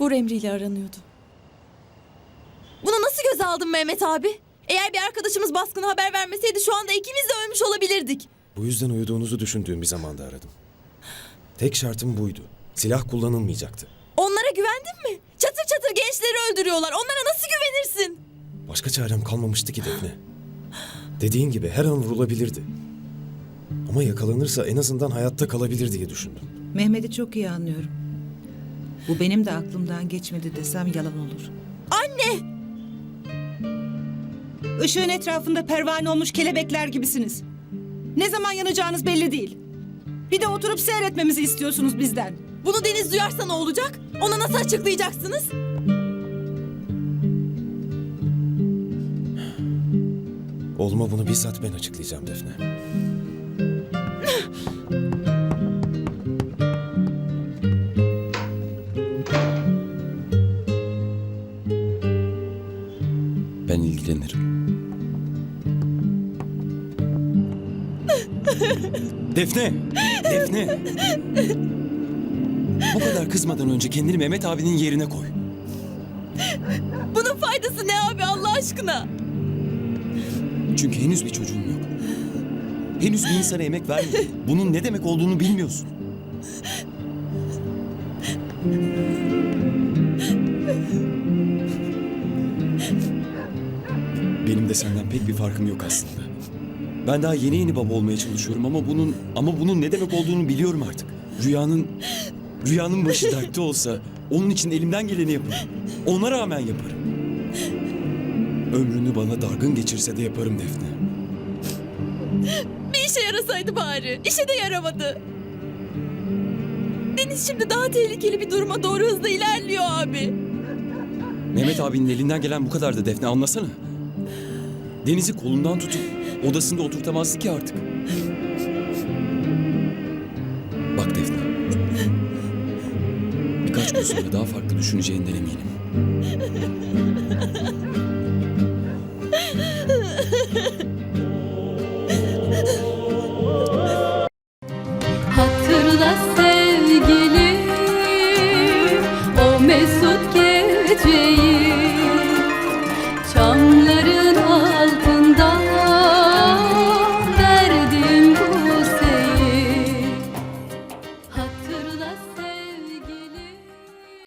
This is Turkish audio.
Vur emriyle aranıyordu. Bunu nasıl göze aldın Mehmet abi? Eğer bir arkadaşımız baskına haber vermeseydi şu anda ikimiz de ölmüş olabilirdik. Bu yüzden uyuduğunuzu düşündüğüm bir zamanda aradım. Tek şartım buydu. Silah kullanılmayacaktı. Onlara güvendin mi? Çatır çatır gençleri öldürüyorlar. Onlara nasıl güvenirsin? Başka çarem kalmamıştı ki Defne. Dediğin gibi her an vurulabilirdi. Ama yakalanırsa en azından hayatta kalabilir diye düşündüm. Mehmet'i çok iyi anlıyorum. Bu benim de aklımdan geçmedi desem yalan olur. Anne! Işığın etrafında pervane olmuş kelebekler gibisiniz. Ne zaman yanacağınız belli değil. Bir de oturup seyretmemizi istiyorsunuz bizden. Bunu Deniz duyarsa ne olacak? Ona nasıl açıklayacaksınız? Oğluma bunu bizzat ben açıklayacağım Defne. Ben ilgilenirim. Defne! Defne! Bu kadar kızmadan önce kendini Mehmet abinin yerine koy. Bunun faydası ne abi Allah aşkına? Çünkü henüz bir çocuğun yok. Henüz bir insana emek vermedin. Bunun ne demek olduğunu bilmiyorsun. Benim de senden pek bir farkım yok aslında. Ben daha yeni yeni baba olmaya çalışıyorum ama bunun ama bunun ne demek olduğunu biliyorum artık. Rüyanın rüyanın başı dertte olsa onun için elimden geleni yaparım. Ona rağmen yaparım. Ömrünü bana dargın geçirse de yaparım Defne. Bir işe yarasaydı bari. İşe de yaramadı. Deniz şimdi daha tehlikeli bir duruma doğru hızla ilerliyor abi. Mehmet abinin elinden gelen bu kadardı Defne anlasana. Deniz'i kolundan tutup odasında oturtamazdı ki artık. Bak Defne. Birkaç gün sonra daha farklı düşüneceğinden eminim. Hatırla sevgilim o mesut